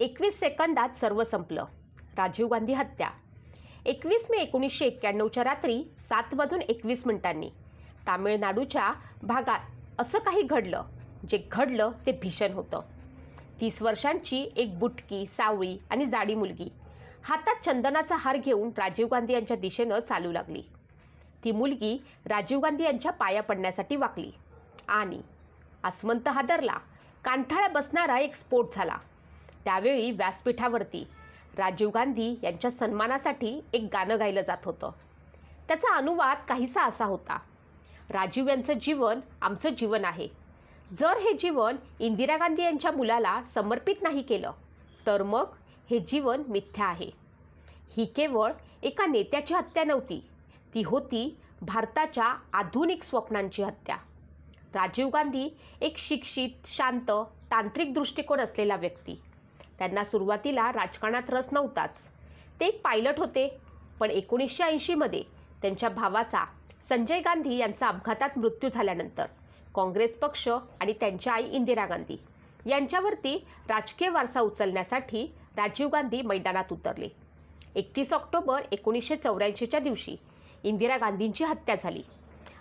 एकवीस सेकंदात सर्व संपलं. राजीव गांधी हत्या. एकवीस मे एकोणीसशे एक्क्याण्णवच्या रात्री सात वाजून एकवीस मिनिटांनी. तामिळनाडूच्या भागात असं काही घडलं जे घडलं ते भीषण होतं. तीस वर्षांची एक बुटकी सावळी आणि जाडी मुलगी. हातात चंदनाचा हार घेऊन राजीव गांधी यांच्या दिशेनं चालू लागली. ती मुलगी राजीव गांधी यांच्या पाया पडण्यासाठी वाकली. आणि आसमंत हादरला. कांठाळ्या बसणारा एक स्फोट झाला. त्यावेळी व्यासपीठावरती राजीव गांधी यांच्या सन्मानासाठी एक गाणं गायलं जात होतं. त्याचा अनुवाद काहीसा असा होता. राजीव यांचं जीवन आमचं जीवन आहे. जर हे जीवन इंदिरा गांधी यांच्या मुलाला समर्पित नाही केलं तर मग हे जीवन मिथ्या आहे. ही केवळ एका नेत्याची हत्या नव्हती ती होती भारताच्या आधुनिक स्वप्नांची हत्या. राजीव गांधी एक शिक्षित शांत तांत्रिक दृष्टिकोन असलेला व्यक्ती. त्यांना सुरुवातीला राजकारणात रस नव्हताच. ते एक पायलट होते पण एकोणीसशे ऐंशीमध्ये त्यांच्या भावाचा संजय गांधी यांचा अपघातात मृत्यू झाल्यानंतर काँग्रेस पक्ष आणि त्यांच्या आई इंदिरा गांधी यांच्यावरती राजकीय वारसा उचलण्यासाठी राजीव गांधी मैदानात उतरले. एकतीस ऑक्टोबर एकोणीसशे चौऱ्याऐंशीच्या दिवशी इंदिरा गांधींची हत्या झाली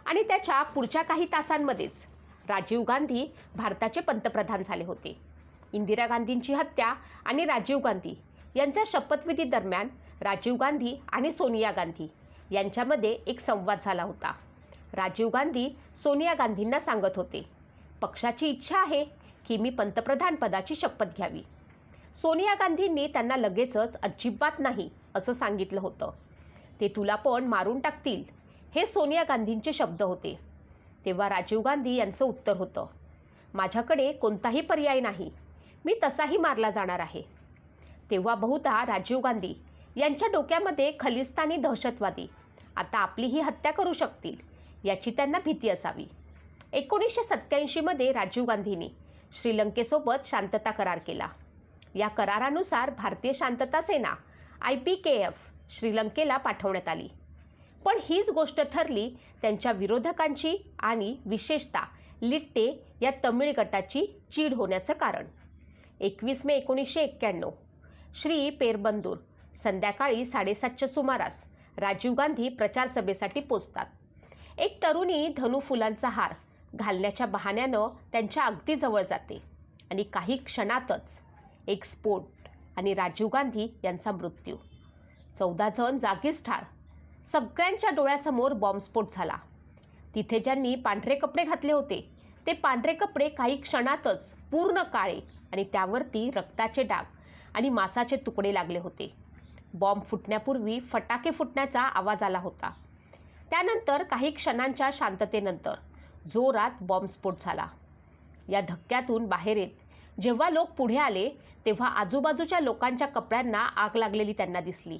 आणि त्याच्या पुढच्या काही तासांमध्येच राजीव गांधी भारताचे पंतप्रधान झाले होते. इंदिरा गांधींची हत्या आणि राजीव गांधी यांच्या शपथविधी दरम्यान राजीव गांधी आणि सोनिया गांधी यांच्यामध्ये एक संवाद झाला होता. राजीव गांधी सोनिया गांधींना सांगत होते पक्षाची इच्छा आहे की मी पंतप्रधान पदाची शपथ घ्यावी. सोनिया गांधींनी त्यांना लगेचच अजिबात नाही असं सांगितलं होतं. ते तुला पण मारून टाकतील हे सोनिया गांधींचे शब्द होते. तेव्हा राजीव गांधी यांचं उत्तर होतं माझ्याकडे कोणताही पर्याय नाही. मी तसाही मारला जाणार आहे. तेव्हा बहुधा राजीव गांधी यांच्या डोक्यामध्ये खलिस्तानी दहशतवादी आता आपली ही हत्या करू शकतील याची त्यांना भीती असावी. एकोणीसशे सत्त्याऐंशीमध्ये राजीव गांधींनी श्रीलंकेसोबत शांतता करार केला. या करारानुसार भारतीय शांतता सेना आय पी के एफ श्रीलंकेला पाठवण्यात आली. पण हीच गोष्ट ठरली त्यांच्या विरोधकांची आणि विशेषतः लिट्टे या तमिळ गटाची चीड होण्याचं कारण. एकवीस मे एकोणीसशे एक्क्याण्णव. श्री पेरबंदूर संध्याकाळी साडेसातच्या सुमारास राजीव गांधी प्रचारसभेसाठी पोचतात. एक तरुणी धनु फुलांचा हार घालण्याच्या बहाण्यानं त्यांच्या अगदी जवळ जाते आणि काही क्षणातच एक स्फोट आणि राजीव गांधी यांचा मृत्यू. चौदा जण जागीच ठार. सगळ्यांच्या डोळ्यासमोर बॉम्बस्फोट झाला. तिथे ज्यांनी पांढरे कपडे घातले होते ते पांढरे कपडे काही क्षणातच पूर्ण काळे आणि त्यावरती रक्ताचे डाग आणि मांसाचे तुकडे लागले होते. बॉम्ब फुटण्यापूर्वी फटाके फुटण्याचा आवाज आला होता. त्यानंतर काही क्षणांच्या शांततेनंतर जोरात बॉम्बस्फोट झाला. या धक्क्यातून बाहेर येत जेव्हा लोक पुढे आले तेव्हा आजूबाजूच्या लोकांच्या कपड्यांना आग लागलेली त्यांना दिसली.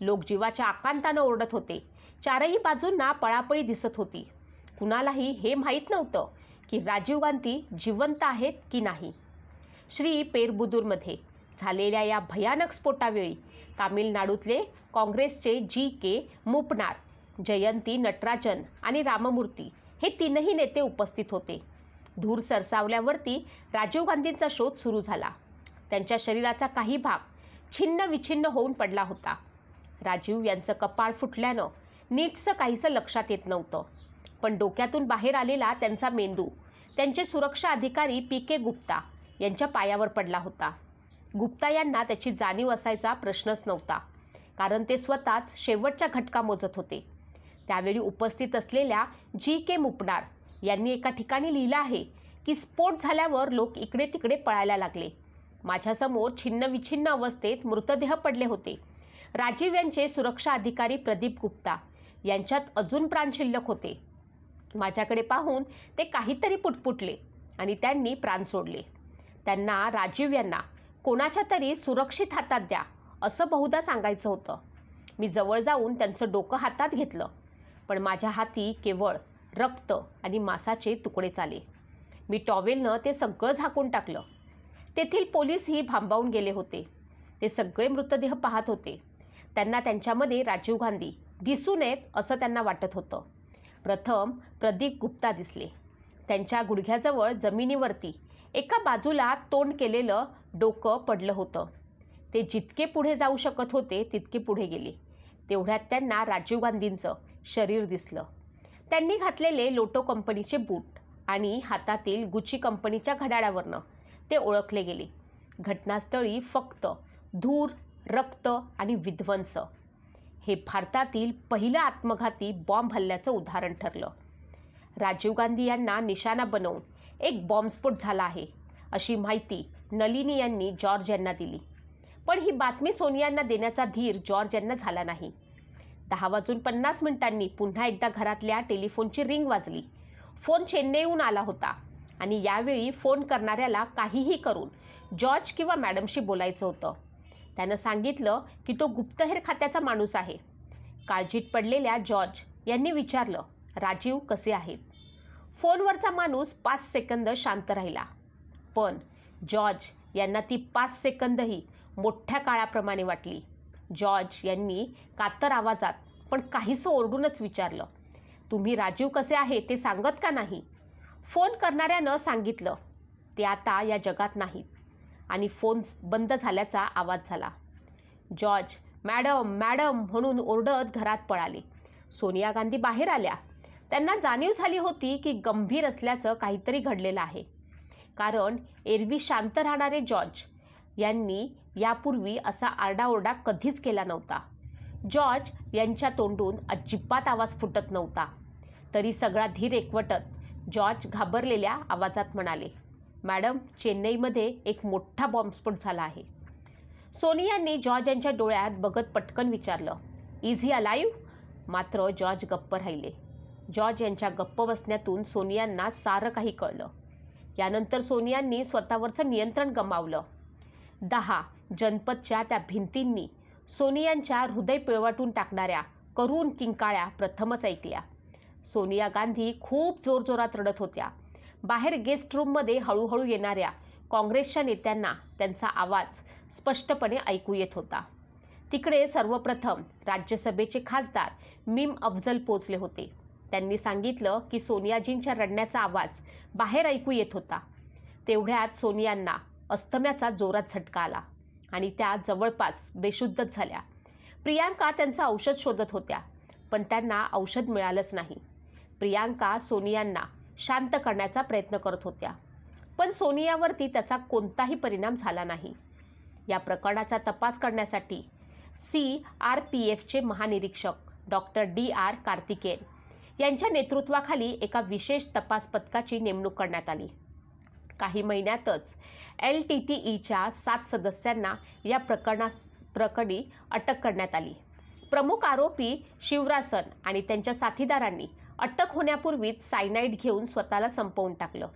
लोक जीवाच्या आकांतानं ओरडत होते. चारही बाजूंना पळापळी दिसत होती. कुणालाही हे माहीत नव्हतं की राजीव गांधी जिवंत आहेत की नाही. श्री पेरबुदूरमध्ये झालेल्या या भयानक स्फोटावेळी तामिळनाडूतले काँग्रेसचे जी के मुपनार जयंती नटराजन आणि राममूर्ती हे तीनही नेते उपस्थित होते. धूर सरसावल्यावरती राजीव गांधींचा शोध सुरू झाला. त्यांच्या शरीराचा काही भाग छिन्न विछिन्न होऊन पडला होता. राजीव यांचं कपाळ फुटल्यानं नीटचं काहीसं लक्षात येत नव्हतं. पण डोक्यातून बाहेर आलेला त्यांचा मेंदू त्यांचे सुरक्षा अधिकारी पी के गुप्ता यांच्या पायावर पडला होता. गुप्ता यांना त्याची जाणीव असायचा प्रश्नच नव्हता कारण ते स्वतःच शेवटच्या घटका मोजत होते. त्यावेळी उपस्थित असलेल्या जी के मुपणार यांनी एका ठिकाणी लिहिलं आहे की स्फोट झाल्यावर लोक इकडे तिकडे पळायला लागले. माझ्यासमोर छिन्नविछिन्न अवस्थेत मृतदेह पडले होते. राजीव यांचे सुरक्षा अधिकारी प्रदीप गुप्ता यांच्यात अजून प्राण शिल्लक होते. माझ्याकडे पाहून ते काहीतरी पुटपुटले आणि त्यांनी प्राण सोडले. त्यांना राजीव यांना कोणाच्या तरी सुरक्षित हातात द्या असं बहुधा सांगायचं होतं. मी जवळ जाऊन त्यांचं डोकं हातात घेतलं पण माझ्या हाती केवळ रक्त आणि मांसाचे तुकडेच आले मी टॉवेलनं ते सगळं झाकून टाकलं. तेथील पोलीसही भांबावून गेले होते. ते सगळे मृतदेह पाहत होते. त्यांना त्यांच्यामध्ये राजीव गांधी दिसू नयेत असं त्यांना वाटत होतं. प्रथम प्रदीप गुप्ता दिसले. त्यांच्या गुडघ्याजवळ जमिनीवरती एका बाजूला तोंड केलेलं डोकं पडलं होतं. ते जितके पुढे जाऊ शकत होते तितके पुढे गेले. तेवढ्यात त्यांना राजीव गांधींचं शरीर दिसलं. त्यांनी घातलेले लोटो कंपनीचे बूट आणि हातातील गुची कंपनीच्या घड्याळावरनं ते ओळखले गेले. घटनास्थळी फक्त धूर रक्त आणि विध्वंस. हे भारतातील पहिलं आत्मघाती बॉम्ब हल्ल्याचं उदाहरण ठरलं. राजीव गांधी यांना निशाणा बनवून एक बॉम्बस्फोट झाला आहे अशी माहिती नलिनी यांनी जॉर्ज यांना दिली. पण ही बातमी सोनियांना देण्याचा धीर जॉर्ज यांना झाला नाही. दहा वाजून पन्नास मिनिटांनी पुन्हा एकदा घरातल्या टेलिफोनची रिंग वाजली. फोन चेन्नईहून आला होता आणि यावेळी फोन करणाऱ्याला काहीही करून जॉर्ज किंवा मॅडमशी बोलायचं होतं. त्यानं सांगितलं की तो गुप्तहेर खात्याचा माणूस आहे. काळजीत पडलेल्या जॉर्ज यांनी विचारलं राजीव कसे आहेत? फोनवरचा माणूस पाच सेकंद शांत राहिला. पण जॉर्ज यांना ती पाच सेकंदही मोठ्या काळाप्रमाणे वाटली. जॉर्ज यांनी कातर आवाजात पण काहीसं ओरडूनच विचारलं तुम्ही राजीव कसे आहे ते सांगत का नाही? फोन करणाऱ्यानं सांगितलं ते आता या जगात नाहीत. आणि फोन बंद झाल्याचा आवाज झाला. जॉर्ज मॅडम मॅडम म्हणून ओरडत घरात पळाले. सोनिया गांधी बाहेर आल्या. त्यांना जाणीव झाली होती की गंभीर असल्याचं काहीतरी घडलेलं आहे. कारण एरवी शांत राहणारे जॉर्ज यांनी यापूर्वी असा आरडाओरडा कधीच केला नव्हता. जॉर्ज यांच्या तोंडून अजिबात आवाज फुटत नव्हता. तरी सगळा धीर एकवटत जॉर्ज घाबरलेल्या आवाजात म्हणाले मॅडम चेन्नईमध्ये एक मोठा बॉम्बस्फोट झाला आहे. सोनियांनी जॉर्ज यांच्या डोळ्यात बघत पटकन विचारलं इज ही अलाईव्ह मात्र जॉर्ज गप्प राहिले. जॉर्ज यांच्या गप्प बसण्यातून सोनियांना सारं काही कळलं. यानंतर सोनियांनी स्वतःवरचं नियंत्रण गमावलं. दहा जनपदच्या त्या भिंतींनी सोनियांच्या हृदय पिळवटून टाकणाऱ्या करून किंकाळ्या प्रथमच ऐकल्या. सोनिया गांधी खूप जोरजोरात रडत होत्या. बाहेर गेस्ट रूममध्ये हळूहळू येणाऱ्या काँग्रेसच्या नेत्यांना त्यांचा आवाज स्पष्टपणे ऐकू येत होता. तिकडे सर्वप्रथम राज्यसभेचे खासदार मीम अफजल पोचले होते. त्यांनी सांगितलं की सोनियाजींच्या रडण्याचा आवाज बाहेर ऐकू येत होता. तेवढ्यात सोनियांना अस्तम्याचा जोरात झटका आला आणि त्या जवळपास बेशुद्धच झाल्या. प्रियांका त्यांचं औषध शोधत होत्या पण त्यांना औषध मिळालंच नाही. प्रियांका सोनियांना शांत करण्याचा प्रयत्न करत होत्या. पण सोनियावरती त्याचा कोणताही परिणाम झाला नाही. या प्रकरणाचा तपास करण्यासाठी सी आर पी एफचे महानिरीक्षक डॉक्टर डी आर कार्तिकेन यांच्या नेतृत्वाखाली एका विशेष तपास पथकाची नेमणूक करण्यात आली. काही महिन्यातच एल टी टी ईच्या सात सदस्यांना या प्रकरणास प्रकरणी अटक करण्यात आली. प्रमुख आरोपी शिवरासन आणि त्यांच्या साथीदारांनी अटक होण्यापूर्वीच सायनाईड घेऊन स्वतःला संपवून टाकलं.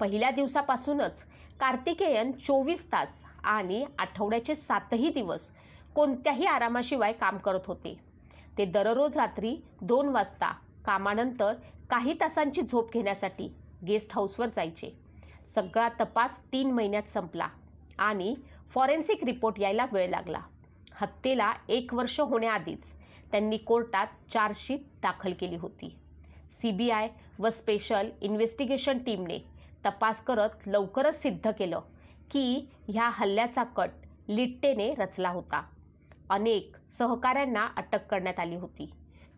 पहिल्या दिवसापासूनच कार्तिकेयन चोवीस तास आणि आठवड्याचे सातही दिवस कोणत्याही आरामाशिवाय काम करत होते. ते दररोज रात्री दोन वाजता कामानंतर काही तासांची झोप घेण्यासाठी गेस्ट हाऊसवर जायचे. सगळा तपास तीन महिन्यात संपला आणि फॉरेन्सिक रिपोर्ट यायला वेळ लागला. हत्येला एक वर्ष होण्याआधीच त्यांनी कोर्टात चार्जशीट दाखल केली होती. सी बी आय व स्पेशल इन्व्हेस्टिगेशन टीमने तपास करत लवकरच सिद्ध केलं की ह्या हल्ल्याचा कट लिट्टेने रचला होता. अनेक सहकाऱ्यांना अटक करण्यात आली होती.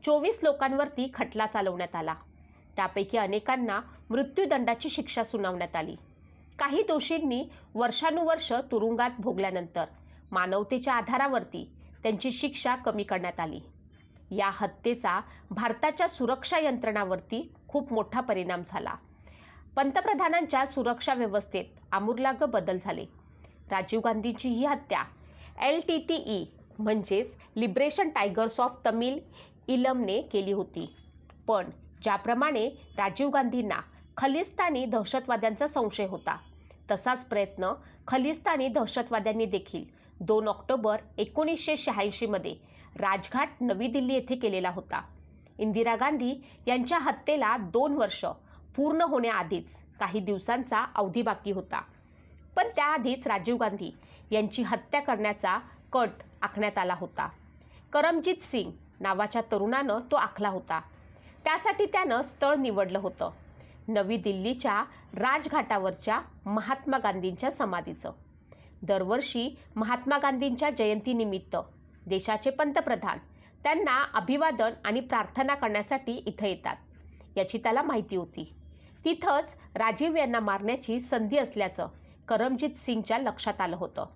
चोवीस लोकांवरती खटला चालवण्यात आला. त्यापैकी अनेकांना मृत्यूदंडाची शिक्षा सुनावण्यात आली. काही दोषींनी वर्षानुवर्ष तुरुंगात भोगल्यानंतर मानवतेच्या आधारावरती त्यांची शिक्षा कमी करण्यात आली. या हत्येचा भारताच्या सुरक्षा यंत्रणावरती खूप मोठा परिणाम झाला. पंतप्रधानांच्या सुरक्षा व्यवस्थेत आमूलाग्र बदल झाले. राजीव गांधींची ही हत्या एल टी टी ई म्हणजेच लिबरेशन टायगर्स ऑफ तमिल इलमने केली होती. पण ज्याप्रमाणे राजीव गांधींना खलिस्तानी दहशतवाद्यांचा संशय होता तसाच प्रयत्न खलिस्तानी दहशतवाद्यांनी देखील दोन ऑक्टोबर एकोणीसशे शहाऐंशीमध्ये राजघाट नवी दिल्ली येथे केलेला होता. इंदिरा गांधी यांच्या हत्येला दोन वर्ष पूर्ण होण्याआधीच काही दिवसांचा अवधी बाकी होता. पण त्याआधीच राजीव गांधी यांची हत्या करण्याचा कट आखण्यात आला होता. करमजीत सिंग नावाच्या तरुणानं तो आखला होता. त्यासाठी त्यानं स्थळ निवडलं होतं. नवी दिल्लीच्या राजघाटावरच्या महात्मा गांधींच्या समाधीचं. दरवर्षी महात्मा गांधींच्या जयंतीनिमित्त देशाचे पंतप्रधान त्यांना अभिवादन आणि प्रार्थना करण्यासाठी इथं येतात. याची त्याला माहिती होती. तिथंच राजीव यांना मारण्याची संधी असल्याचं करमजीत सिंगच्या लक्षात आलं होतं.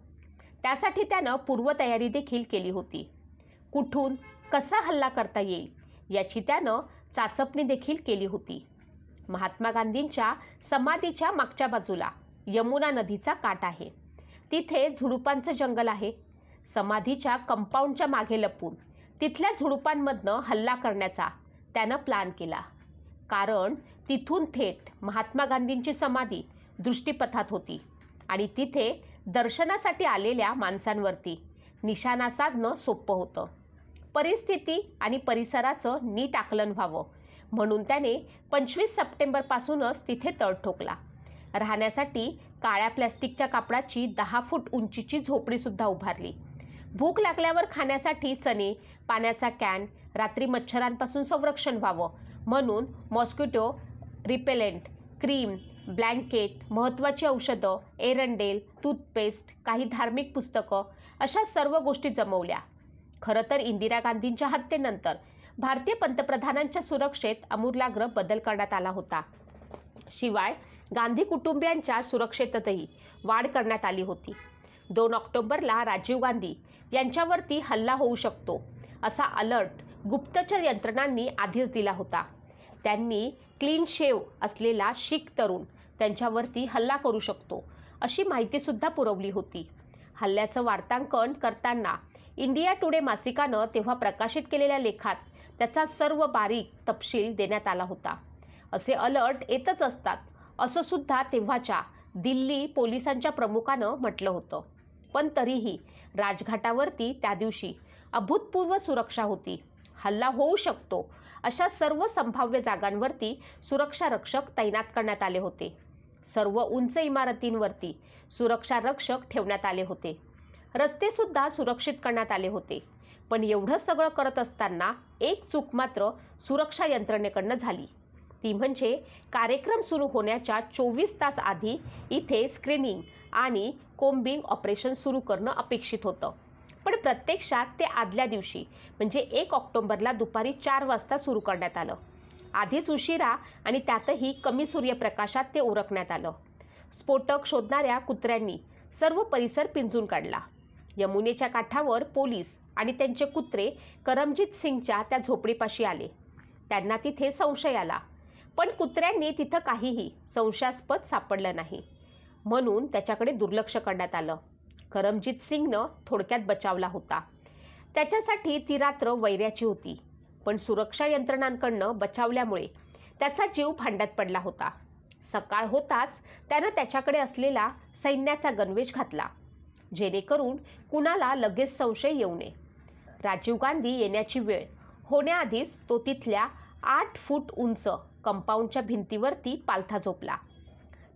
त्यासाठी त्यानं पूर्वतयारी देखील केली होती. कुठून कसा हल्ला करता येईल याची त्यानं चाचपणी देखील केली होती. महात्मा गांधींच्या समाधीच्या मागच्या बाजूला यमुना नदीचा काठ आहे. तिथे झुडुपांचं जंगल आहे. समाधीच्या कंपाऊंडच्या मागे लपून तिथल्या झुडुपांमधनं हल्ला करण्याचा त्यानं प्लॅन केला. कारण तिथून थेट महात्मा गांधींची समाधी दृष्टीपथात होती आणि तिथे दर्शनासाठी आलेल्या माणसांवरती निशाणा साधणं सोपं होतं. परिस्थिती आणि परिसराचं नीट आकलन व्हावं. म्हणून त्याने पंचवीस सप्टेंबरपासूनच तिथे तळ ठोकला. राहण्यासाठी काळ्या प्लॅस्टिकच्या कापडाची दहा फूट उंचीची झोपडीसुद्धा उभारली. भूक लागल्यावर खाण्यासाठी चणे पाण्याचा कॅन रात्री मच्छरांपासून संरक्षण व्हावं. म्हणून मॉस्किटो रिपेलेंट क्रीम ब्लँकेट महत्त्वाची औषधं एरंडेल टूथपेस्ट काही धार्मिक पुस्तकं अशा सर्व गोष्टी जमवल्या. खरं तर इंदिरा गांधींच्या हत्येनंतर भारतीय पंतप्रधानांच्या सुरक्षेत अमूलाग्र बदल करण्यात आला होता. शिवाय गांधी कुटुंबियांच्या सुरक्षेतही वाढ करण्यात आली होती. दोन ऑक्टोबरला राजीव गांधी यांच्यावरती हल्ला होऊ शकतो असा अलर्ट गुप्तचर यंत्रणांनी आधीच दिला होता. त्यांनी क्लीन शेव असलेला शीख तरुण त्यांच्यावरती हल्ला करू शकतो अशी माहितीसुद्धा पुरवली होती. हल्ल्याचं वार्तांकन करताना इंडिया टुडे मासिकानं तेव्हा प्रकाशित केलेल्या लेखात त्याचा सर्व बारीक तपशील देण्यात आला होता. असे अलर्ट येतच असतात असं सुद्धा तेव्हाच्या दिल्ली पोलिसांच्या प्रमुखानं म्हटलं होतं. पण तरीही राजघाटावरती त्या दिवशी अभूतपूर्व सुरक्षा होती. हल्ला होऊ शकतो अशा सर्व संभाव्य जागांवरती सुरक्षा रक्षक तैनात करण्यात आले होते. सर्व उंच इमारतींवरती सुरक्षा रक्षक ठेवण्यात आले होते. रस्तेसुद्धा सुरक्षित करण्यात आले होते. पण एवढं सगळं करत असताना एक चूक मात्र सुरक्षा यंत्रणेकडनं झाली. ती म्हणजे कार्यक्रम सुरू होण्याच्या चोवीस तास आधी इथे स्क्रीनिंग आणि कोम्बिंग ऑपरेशन सुरू करणं अपेक्षित होतं. पण प्रत्यक्षात ते आदल्या दिवशी म्हणजे एक ऑक्टोबरला दुपारी चार वाजता सुरू करण्यात आलं. आधीच उशिरा आणि त्यातही कमी सूर्यप्रकाशात ते उरकण्यात आलं. स्फोटक शोधणाऱ्या कुत्र्यांनी सर्व परिसर पिंजून काढला. यमुनेच्या काठावर पोलीस आणि त्यांचे कुत्रे करमजीत सिंगच्या त्या झोपडीपाशी आले. त्यांना तिथे संशय आला. पण कुत्र्यांनी तिथं काहीही संशयास्पद सापडलं नाही. म्हणून त्याच्याकडे दुर्लक्ष करण्यात आलं. करमजीत सिंगनं थोडक्यात बचावला होता. त्याच्यासाठी ती रात्र वैऱ्याची होती. पण सुरक्षा यंत्रणांकडनं बचावल्यामुळे त्याचा जीव भांड्यात पडला होता. सकाळ होताच त्यानं त्याच्याकडे असलेला सैन्याचा गणवेश घातला. जेणेकरून कुणाला लगेच संशय येऊ नये. राजीव गांधी येण्याची वेळ. होण्याआधीच तो तिथल्या आठ फूट उंच कंपाऊंडच्या भिंतीवरती पालथा झोपला.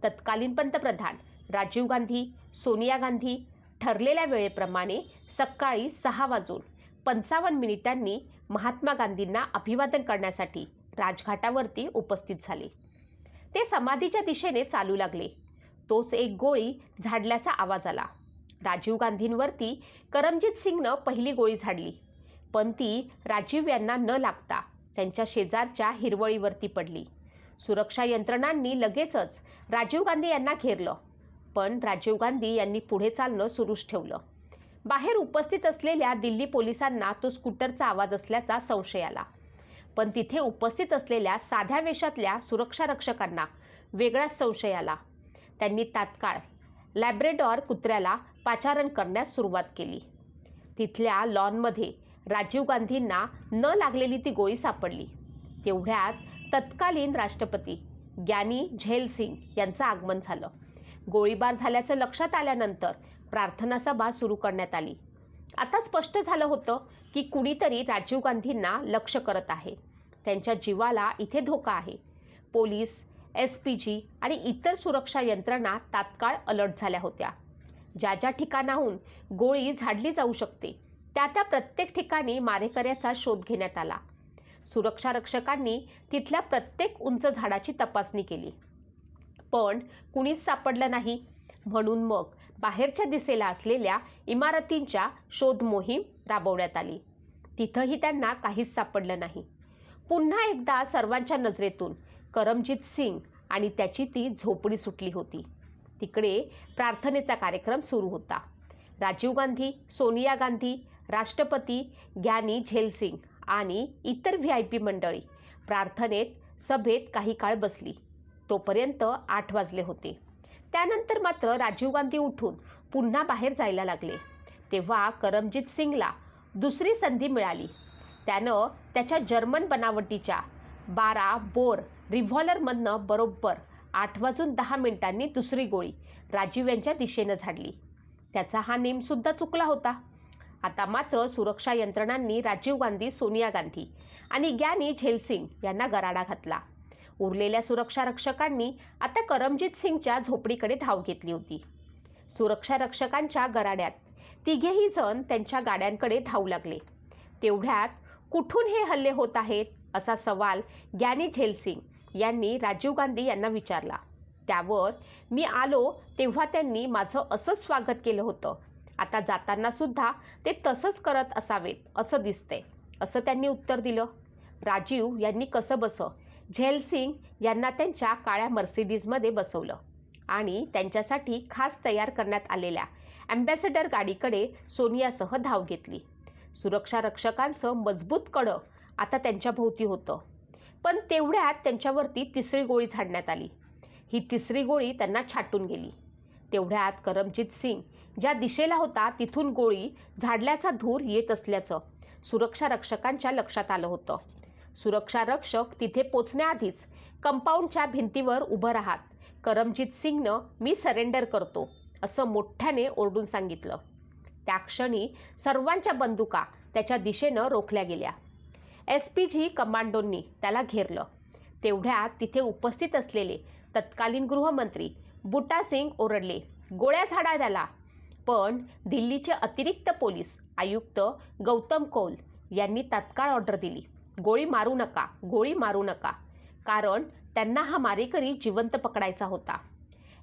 तत्कालीन पंतप्रधान राजीव गांधी सोनिया गांधी ठरलेल्या वेळेप्रमाणे सकाळी सहा वाजून पंचावन्न मिनिटांनी महात्मा गांधींना अभिवादन करण्यासाठी राजघाटावरती उपस्थित झाले. ते समाधीच्या दिशेने चालू लागले. तोच एक गोळी झाडल्याचा आवाज आला. राजीव गांधींवरती करमजीत सिंगनं पहिली गोळी झाडली. पण ती राजीव यांना न लागता त्यांच्या शेजारच्या हिरवळीवरती पडली. सुरक्षा यंत्रणांनी लगेचच राजीव गांधी यांना घेरलं. पण राजीव गांधी यांनी पुढे चालणं सुरूच ठेवलं. बाहेर उपस्थित असलेल्या दिल्ली पोलिसांना तो स्कूटरचा आवाज असल्याचा संशय आला. पण तिथे उपस्थित असलेल्या साध्या वेशातल्या सुरक्षा रक्षकांना वेगळाच संशय आला. त्यांनी तात्काळ लॅब्रेडॉर कुत्र्याला पाचारण करण्यास सुरुवात केली. तिथल्या लॉनमध्ये राजीव गांधींना न लागलेली ती गोळी सापडली. तेवढ्यात तत्कालीन राष्ट्रपती ग्यानी झेल सिंग यांचं आगमन झालं. गोळीबार झाल्याचं लक्षात आल्यानंतर प्रार्थना सभा सुरू करण्यात आली. आता स्पष्ट झालं होतं की कुणीतरी राजीव गांधींना लक्ष करत आहे. त्यांच्या जीवाला इथे धोका आहे. पोलीस एस पी जी आणि इतर सुरक्षा यंत्रणा तात्काळ अलर्ट झाल्या होत्या. ज्या ज्या ठिकाणाहून गोळी झाडली जाऊ शकते त्या त्या प्रत्येक ठिकाणी मारेकऱ्याचा शोध घेण्यात आला. सुरक्षा रक्षकांनी तिथल्या प्रत्येक उंच झाडाची तपासणी केली. पण कुणीच सापडलं नाही. म्हणून मग बाहेरच्या दिशेला असलेल्या इमारतींच्या शोध मोहीम राबवण्यात आली. तिथंही त्यांना काहीच सापडलं नाही. पुन्हा एकदा सर्वांच्या नजरेतून करमजीत सिंग आणि त्याची ती झोपडी सुटली होती. तिकडे प्रार्थनेचा कार्यक्रम सुरू होता. राजीव गांधी सोनिया गांधी राष्ट्रपती ग्यानी झेलसिंग आणि इतर व्ही आय पी मंडळी प्रार्थनेत सभेत काही काळ बसली. तोपर्यंत आठ वाजले होते. त्यानंतर मात्र राजीव गांधी उठून पुन्हा बाहेर जायला लागले. तेव्हा करमजीत सिंगला दुसरी संधी मिळाली. त्यानं त्याच्या जर्मन बनावटीच्या बारा बोर रिव्हॉल्वरमधनं बरोबर आठ वाजून दहा मिनिटांनी दुसरी गोळी राजीव यांच्या दिशेनं झाडली. त्याचा हा नेमसुद्धा चुकला होता. आता मात्र सुरक्षा यंत्रणांनी राजीव गांधी सोनिया गांधी आणि ग्यानी झेलसिंग यांना गराडा घातला. उरलेल्या सुरक्षा रक्षकांनी आता करमजीत सिंगच्या झोपडीकडे धाव घेतली होती. सुरक्षा रक्षकांच्या गराड्यात तिघेही जण त्यांच्या गाड्यांकडे धावू लागले. तेवढ्यात कुठून हे हल्ले होत आहेत असा सवाल ग्यानी झेलसिंग यांनी राजीव गांधी यांना विचारला. त्यावर मी आलो तेव्हा त्यांनी माझं असंच स्वागत केलं होतं. आता जाताना सुद्धा ते तसंच करत असावेत असं दिसतंय असं त्यांनी उत्तर दिलं. राजीव यांनी कसं बसं? झेल सिंग यांना त्यांच्या काळ्या मर्सिडीजमध्ये बसवलं आणि त्यांच्यासाठी खास तयार करण्यात आलेल्या अँबॅसेडर गाडीकडे सोनियासह धाव घेतली. सुरक्षा रक्षकांचं मजबूत कडं आता त्यांच्या भोवती होतं. पण तेवढ्यात त्यांच्यावरती तिसरी गोळी झाडण्यात आली. ही तिसरी गोळी त्यांना छाटून गेली. तेवढ्यात करमजीत सिंग ज्या दिशेला होता तिथून गोळी झाडल्याचा धूर येत असल्याचं सुरक्षा रक्षकांच्या लक्षात आलं होतं. सुरक्षा रक्षक तिथे पोचण्याआधीच कंपाऊंडच्या भिंतीवर उभं राहात. करमजीत सिंगनं मी सरेंडर करतो असं मोठ्याने ओरडून सांगितलं. त्या क्षणी सर्वांच्या बंदुका त्याच्या दिशेनं रोखल्या गेल्या. एस पी जी कमांडोंनी त्याला घेरलं. तेवढ्यात तिथे उपस्थित असलेले तत्कालीन गृहमंत्री बुटा सिंग ओरडले गोळ्या झाडा त्याला पण दिल्लीचे अतिरिक्त पोलीस आयुक्त गौतम कौल यांनी तात्काळ ऑर्डर दिली. गोळी मारू नका गोळी मारू नका. कारण त्यांना हा मारेकरी जिवंत पकडायचा होता.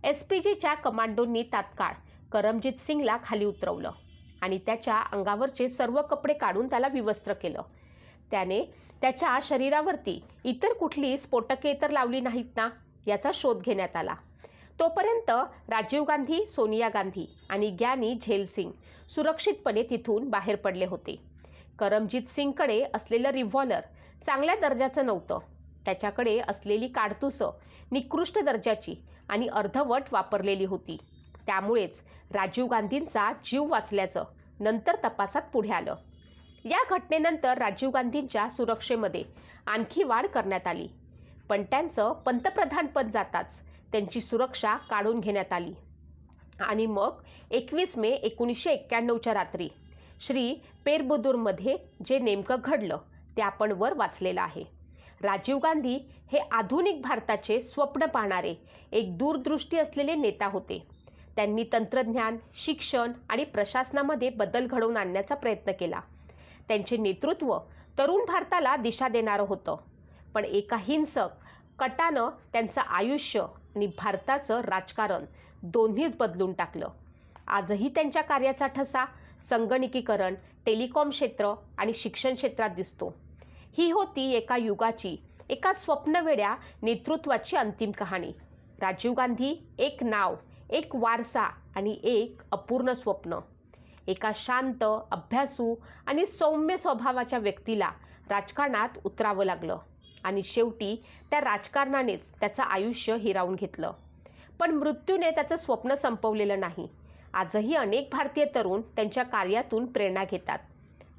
एस पी जीच्या कमांडोंनी तात्काळ करमजीत सिंगला खाली उतरवलं आणि त्याच्या अंगावरचे सर्व कपडे काढून त्याला विवस्त्र केलं. त्याने त्याच्या शरीरावरती इतर कुठली स्फोटके तर लावली नाहीत ना याचा शोध घेण्यात आला. तोपर्यंत राजीव गांधी सोनिया गांधी आणि ग्यानी झेलसिंग सुरक्षितपणे तिथून बाहेर पडले होते. करमजीत सिंगकडे असलेलं रिव्हॉल्वर चांगल्या दर्जाचं नव्हतं. त्याच्याकडे असलेली काडतुसं निकृष्ट दर्जाची आणि अर्धवट वापरलेली होती. त्यामुळेच राजीव गांधींचा जीव वाचल्याचं नंतर तपासात पुढे आलं. या घटनेनंतर राजीव गांधींच्या सुरक्षेमध्ये आणखी वाढ करण्यात आली. पण त्यांचं पंतप्रधानपद जाताच त्यांची सुरक्षा काढून घेण्यात आली. आणि मग एकवीस मे एकोणीसशे एक्क्याण्णवच्या रात्री श्री पेरबुदूरमध्ये जे नेमकं घडलं ते आपण वर वाचलेलं आहे. राजीव गांधी हे आधुनिक भारताचे स्वप्न पाहणारे एक दूरदृष्टी असलेले नेता होते. त्यांनी तंत्रज्ञान शिक्षण आणि प्रशासनामध्ये बदल घडवून आणण्याचा प्रयत्न केला. त्यांचे नेतृत्व तरुण भारताला दिशा देणारं होतं. पण एका हिंसक कटानं त्यांचं आयुष्य आणि भारताचं राजकारण दोन्हीच बदलून टाकलं. आजही त्यांच्या कार्याचा ठसा संगणकीकरण टेलिकॉम क्षेत्र आणि शिक्षण क्षेत्रात दिसतो. ही होती एका युगाची एका स्वप्नवेड्या नेतृत्वाची अंतिम कहाणी. राजीव गांधी एक नाव एक वारसा आणि एक अपूर्ण स्वप्न. एका शांत अभ्यासू आणि सौम्य स्वभावाच्या व्यक्तीला राजकारणात उतरावं लागलं आणि शेवटी त्या राजकारणानेच त्याचं आयुष्य हिरावून घेतलं. पण मृत्यूने त्याचं स्वप्न संपवलेलं नाही. आजही अनेक भारतीय तरुण त्यांच्या कार्यातून प्रेरणा घेतात.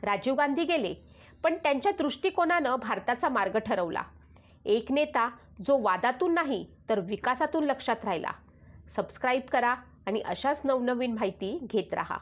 राजीव गांधी गेले पण त्यांच्या दृष्टिकोनानं भारताचा मार्ग ठरवला. एक नेता जो वादातून नाही तर विकासातून लक्षात राहिला. सबस्क्राईब करा आणि अशाच नवनवीन माहिती घेत राहा.